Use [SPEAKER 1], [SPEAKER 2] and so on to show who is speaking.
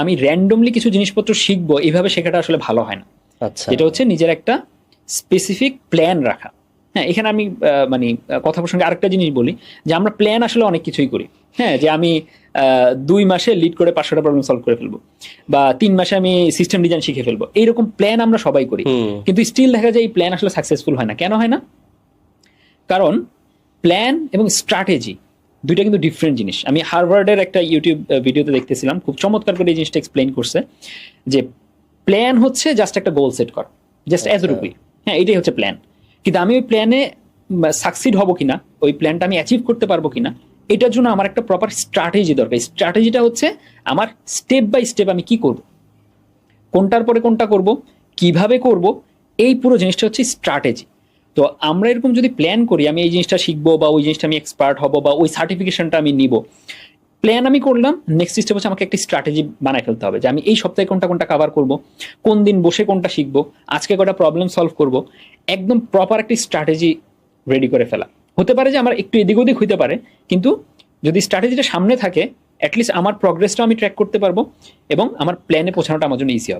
[SPEAKER 1] আমি র্যান্ডমলি কিছু জিনিসপত্র শিখব এইভাবে শেখাটা আসলে ভালো হয় না।
[SPEAKER 2] আচ্ছা।
[SPEAKER 1] যেটা হচ্ছে নিজের একটা স্পেসিফিক প্ল্যান রাখা। হ্যাঁ এখানে আমি মানে কথা প্রসঙ্গে আরেকটা জিনিস বলি যে আমরা প্ল্যান আসলে অনেক কিছুই করি। হ্যাঁ যে আমি দুই মাসে লিড করে পাঁচশোটা প্রবলেম সলভ করে ফেলব বা তিন মাসে আমি সিস্টেম ডিজাইন শিখে ফেলব। এইরকম প্ল্যান আমরা সবাই করি। কিন্তু স্টিল দেখা যায় এই প্ল্যান আসলে সাকসেসফুল হয় না। কেন হয় না? কারণ প্ল্যান এবং স্ট্র্যাটেজি দুইটা কিন্তু ডিফারেন্ট জিনিস। আমি হার্ভার্ডের একটা ইউটিউব ভিডিওতে দেখতেছিলাম খুব চমৎকার করে এই জিনিসটা এক্সপ্লেন করছে যে প্ল্যান হচ্ছে জাস্ট একটা গোল সেট করা জাস্ট। এতটুকুই হ্যাঁ এটাই হচ্ছে প্ল্যান কিন্তু আমি ওই প্ল্যানে সাকসিড হব কিনা ওই প্ল্যানটা আমি অ্যাচিভ করতে পারব কিনা এটার জন্য আমার একটা প্রপার স্ট্র্যাটেজি দরকার। স্ট্র্যাটেজিটা হচ্ছে আমার স্টেপ বাই স্টেপ আমি কি করব কোনটার পরে কোনটা করব কীভাবে করব এই পুরো জিনিসটা হচ্ছে স্ট্র্যাটেজি তো আমরা এরকম যদি প্ল্যান করি, আমি এই জিনিসটা শিখব বা ওই জিনিসটা আমি এক্সপার্ট হব বা ওই সার্টিফিকেশনটা আমি নিব প্ল্যান আমি করলাম নেক্সট স্টেপ হচ্ছে আমাকে একটি স্ট্র্যাটেজি বানায় ফেলতে হবে যে আমি এই সপ্তাহে কোনটা কোনটা কভার করব, কোন দিন বসে কোনটা শিখব, আজকে কটা প্রবলেম সলভ করব, একদম প্রপার একটি স্ট্র্যাটেজি রেডি করে ফেলা। হতে পারে যে আমার একটু এদিক ওদিক হইতে পারে, কিন্তু যদি স্ট্র্যাটেজিটা সামনে থাকে অ্যাটলিস্ট আমার প্রগ্রেসটা আমি ট্র্যাক করতে পারব এবং আমার প্ল্যানে পৌঁছানোটা আমার জন্য ইজি হবে।